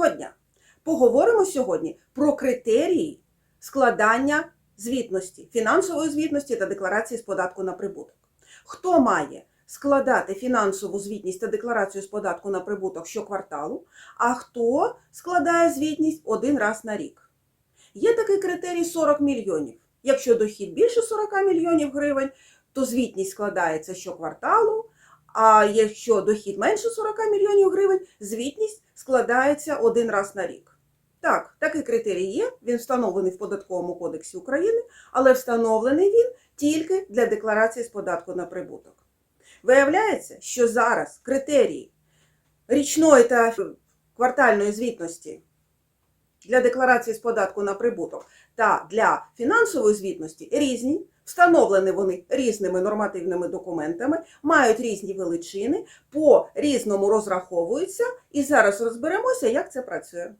Доброго дня! Поговоримо сьогодні про критерії складання звітності, фінансової звітності та декларації з податку на прибуток. Хто має складати фінансову звітність та декларацію з податку на прибуток щокварталу, а хто складає звітність один раз на рік? Є такий критерій 40 мільйонів. Якщо дохід більше 40 мільйонів гривень, то звітність складається щокварталу, а якщо дохід менше 40 мільйонів гривень, звітність складається один раз на рік. Так, такий критерій є, він встановлений в Податковому кодексі України, але встановлений він тільки для декларації з податку на прибуток. Виявляється, що зараз критерії річної та квартальної звітності для декларації з податку на прибуток та для фінансової звітності різні. Встановлені вони різними нормативними документами, мають різні величини, по різному розраховуються, і зараз розберемося, як це працює.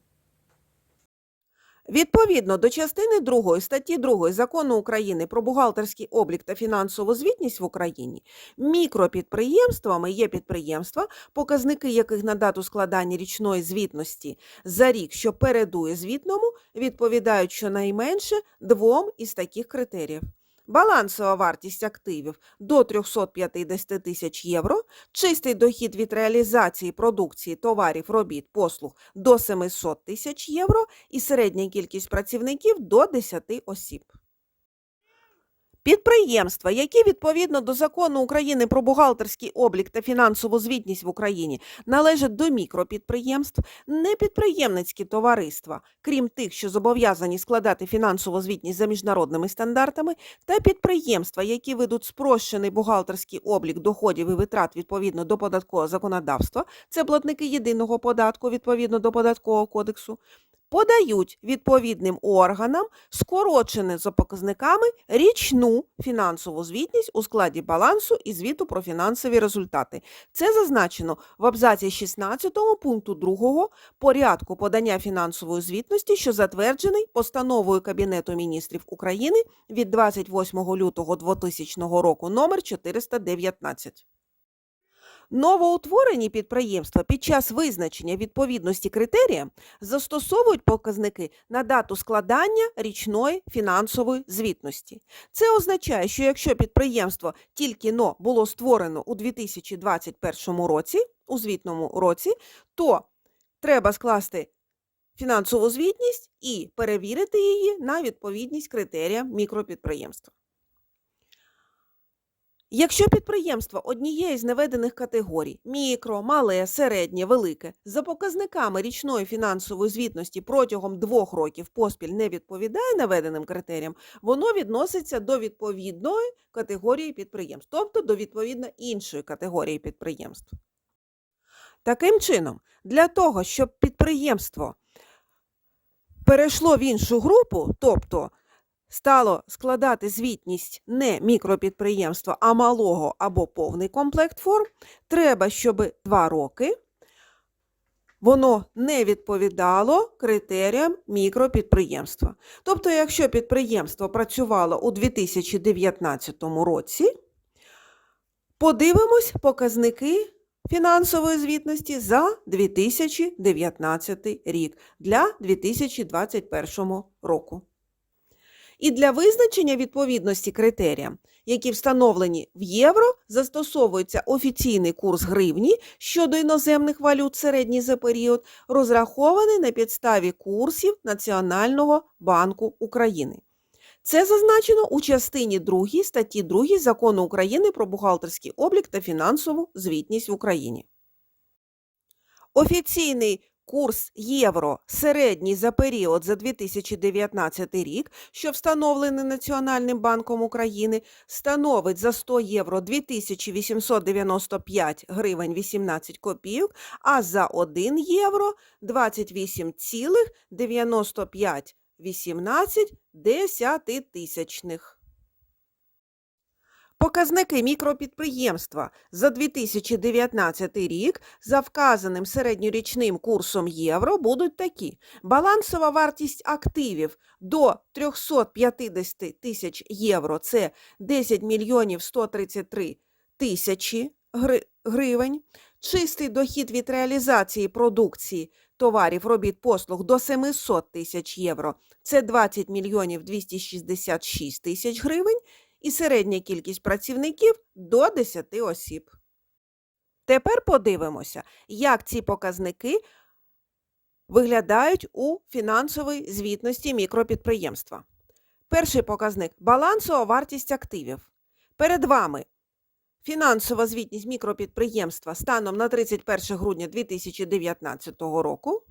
Відповідно до частини 2 статті 2 Закону України про бухгалтерський облік та фінансову звітність в Україні мікропідприємствами є підприємства, показники яких на дату складання річної звітності за рік, що передує звітному, відповідають щонайменше двом із таких критеріїв. Балансова вартість активів до 350 тисяч євро, чистий дохід від реалізації продукції товарів, робіт, послуг до 700 тисяч євро і середня кількість працівників до 10 осіб. Підприємства, які відповідно до закону України про бухгалтерський облік та фінансову звітність в Україні належать до мікропідприємств, непідприємницькі товариства, крім тих, що зобов'язані складати фінансову звітність за міжнародними стандартами, та підприємства, які ведуть спрощений бухгалтерський облік доходів і витрат відповідно до податкового законодавства, це платники єдиного податку відповідно до податкового кодексу, подають відповідним органам скорочене за показниками річну фінансову звітність у складі балансу і звіту про фінансові результати. Це зазначено в абзаці 16 пункту 2 порядку подання фінансової звітності, що затверджений постановою Кабінету міністрів України від 28 лютого 2000 року номер 419. Новоутворені підприємства під час визначення відповідності критеріям застосовують показники на дату складання річної фінансової звітності. Це означає, що якщо підприємство тільки но було створено у 2021 році, у звітному році, то треба скласти фінансову звітність і перевірити її на відповідність критеріям мікропідприємства. Якщо підприємство однієї з наведених категорій мікро, мале, середнє, велике за показниками річної фінансової звітності протягом двох років поспіль не відповідає наведеним критеріям, воно відноситься до відповідної категорії підприємств, тобто до відповідно іншої категорії підприємств. Таким чином, для того, щоб підприємство перейшло в іншу групу, тобто стало складати звітність не мікропідприємства, а малого або повний комплект форм, треба, щоб два роки воно не відповідало критеріям мікропідприємства. Тобто, якщо підприємство працювало у 2019 році, подивимось показники фінансової звітності за 2019 рік для 2021 року. І для визначення відповідності критеріям, які встановлені в євро, застосовується офіційний курс гривні щодо іноземних валют середній за період, розрахований на підставі курсів Національного банку України. Це зазначено у частині 2 статті 2 Закону України про бухгалтерський облік та фінансову звітність в Україні. Офіційний Курс євро середній за період за 2019 рік, що встановлений Національним банком України, становить за 100 євро 2895 гривень 18 копійок, а за 1 євро 28,9518 десятитисячних. Показники мікропідприємства за 2019 рік за вказаним середньорічним курсом євро будуть такі. Балансова вартість активів до 350 тисяч євро – це 10 мільйонів 133 тисячі гривень. Чистий дохід від реалізації продукції товарів, робіт, послуг до 700 тисяч євро це 20 мільйонів 266 тисяч гривень і середня кількість працівників до 10 осіб. Тепер подивимося, як ці показники виглядають у фінансовій звітності мікропідприємства. Перший показник балансова вартість активів. Перед вами фінансова звітність мікропідприємства станом на 31 грудня 2019 року.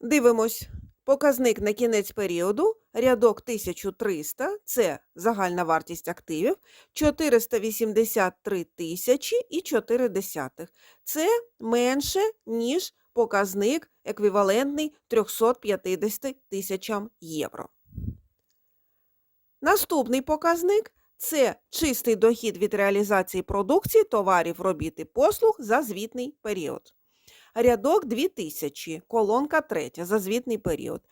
Дивимось. Показник на кінець періоду, рядок 1300 це загальна вартість активів, 483 тисячі і 4 десятих. Це менше, ніж показник еквівалентний 350 тисячам євро. Наступний показник це чистий дохід від реалізації продукції, товарів, робіт і послуг за звітний період. Рядок 2000, колонка 3 за звітний період.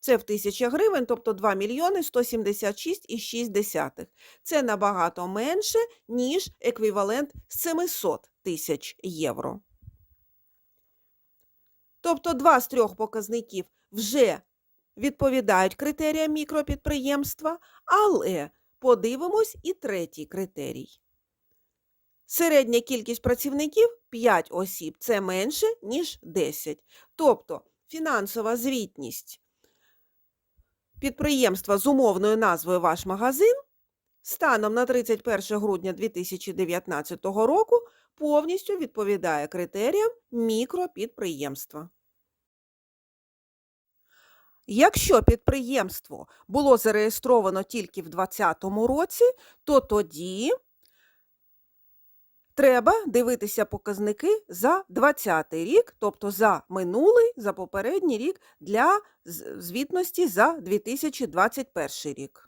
Це в тисячах гривень, тобто 2 мільйони 176,6. Це набагато менше, ніж еквівалент 700 тисяч євро. Тобто два з трьох показників вже відповідають критеріям мікропідприємства, але подивимось і третій критерій. Середня кількість працівників 5 осіб це менше, ніж 10. Тобто фінансова звітність підприємства з умовною назвою Ваш магазин станом на 31 грудня 2019 року повністю відповідає критеріям мікропідприємства. Якщо підприємство було зареєстровано тільки в 2020 році, то тоді треба дивитися показники за 2020 рік, тобто за минулий, за попередній рік для звітності за 2021 рік.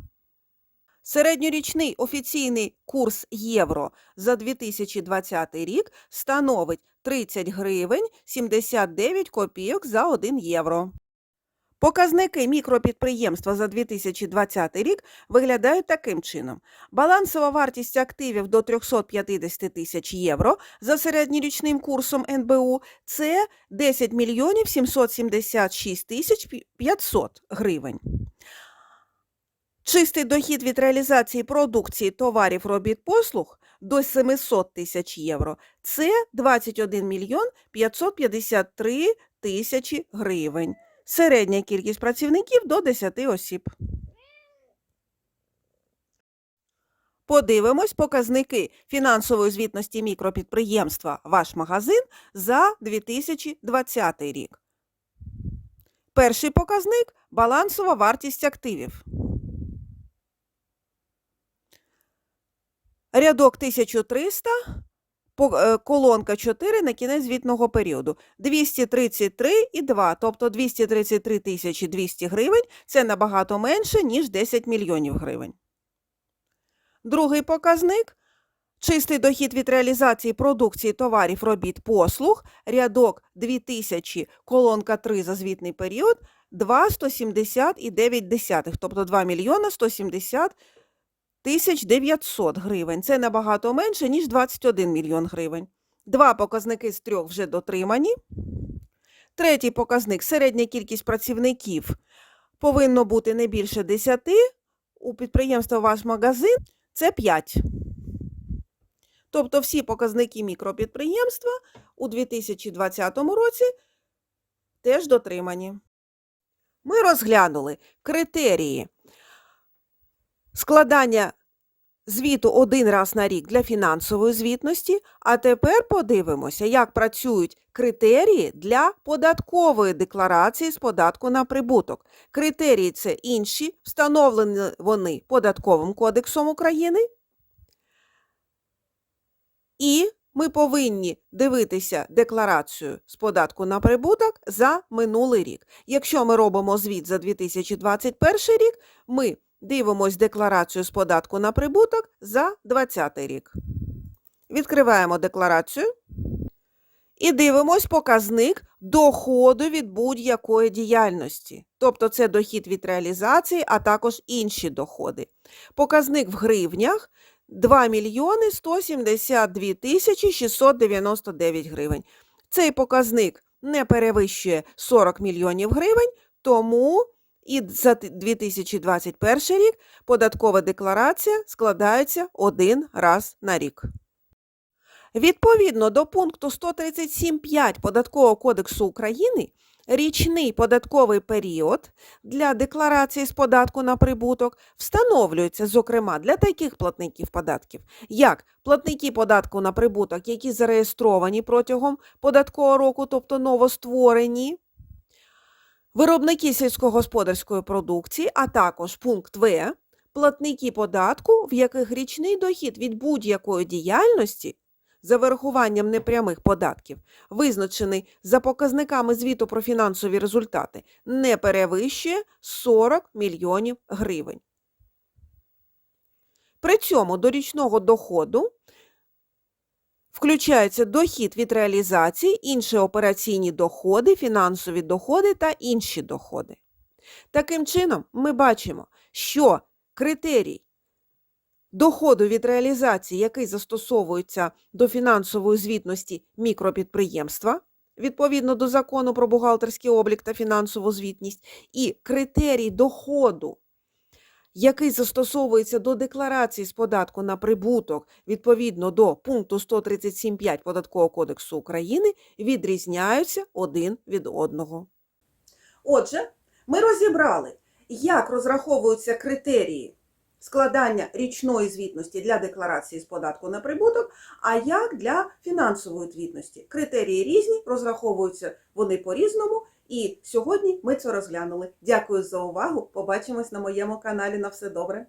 Середньорічний офіційний курс євро за 2020 рік становить 30 гривень 79 копійок за 1 євро. Показники мікропідприємства за 2020 рік виглядають таким чином. Балансова вартість активів до 350 тисяч євро за середньорічним курсом НБУ – це 10 мільйонів 776 тисяч 500 гривень. Чистий дохід від реалізації продукції, товарів, робіт, послуг до 700 тисяч євро – це 21 мільйон 553 тисячі гривень. Середня кількість працівників до 10 осіб. Подивимось показники фінансової звітності мікропідприємства Ваш магазин за 2020 рік. Перший показник балансова вартість активів. Рядок 1300, по- е, колонка 4 на кінець звітного періоду. 233,2, тобто 233 тисячі 200 гривень – це набагато менше, ніж 10 мільйонів гривень. Другий показник – чистий дохід від реалізації продукції, товарів, робіт, послуг, рядок 2000, колонка 3 за звітний період – 2,179, тобто 2 мільйона 170 тисяч 900 гривень. Це набагато менше, ніж 21 мільйон гривень. Два показники з трьох вже дотримані. Третій показник – середня кількість працівників повинно бути не більше 10. У підприємства «Ваш магазин» – це 5. Тобто всі показники мікропідприємства у 2020 році теж дотримані. Ми розглянули критерії складання звіту один раз на рік для фінансової звітності, а тепер подивимося, як працюють критерії для податкової декларації з податку на прибуток. Критерії це інші, встановлені вони Податковим кодексом України. І ми повинні дивитися декларацію з податку на прибуток за минулий рік. Якщо ми робимо звіт за 2021 рік, ми дивимось декларацію з податку на прибуток за 2020 рік. Відкриваємо декларацію і дивимось показник доходу від будь-якої діяльності. Тобто це дохід від реалізації, а також інші доходи. Показник в гривнях 2 мільйони 172 тисячі 699 гривень. Цей показник не перевищує 40 мільйонів гривень, тому і за 2021 рік податкова декларація складається один раз на рік. Відповідно до пункту 137.5 Податкового кодексу України, річний податковий період для декларації з податку на прибуток встановлюється, зокрема, для таких платників податків, як платники податку на прибуток, які зареєстровані протягом податкового року, тобто новостворені, виробники сільськогосподарської продукції, а також пункт В, платники податку, в яких річний дохід від будь-якої діяльності за вирахуванням непрямих податків, визначений за показниками звіту про фінансові результати, не перевищує 40 мільйонів гривень. При цьому до річного доходу включається дохід від реалізації, інші операційні доходи, фінансові доходи та інші доходи. Таким чином, ми бачимо, що критерій доходу від реалізації, який застосовується до фінансової звітності мікропідприємства, відповідно до закону про бухгалтерський облік та фінансову звітність, і критерій доходу, який застосовується до декларації з податку на прибуток відповідно до пункту 137.5 Податкового кодексу України, відрізняються один від одного. Отже, ми розібрали, як розраховуються критерії складання річної звітності для декларації з податку на прибуток, а як для фінансової звітності. Критерії різні, розраховуються вони по-різному, і сьогодні ми це розглянули. Дякую за увагу. Побачимось на моєму каналі. На все добре.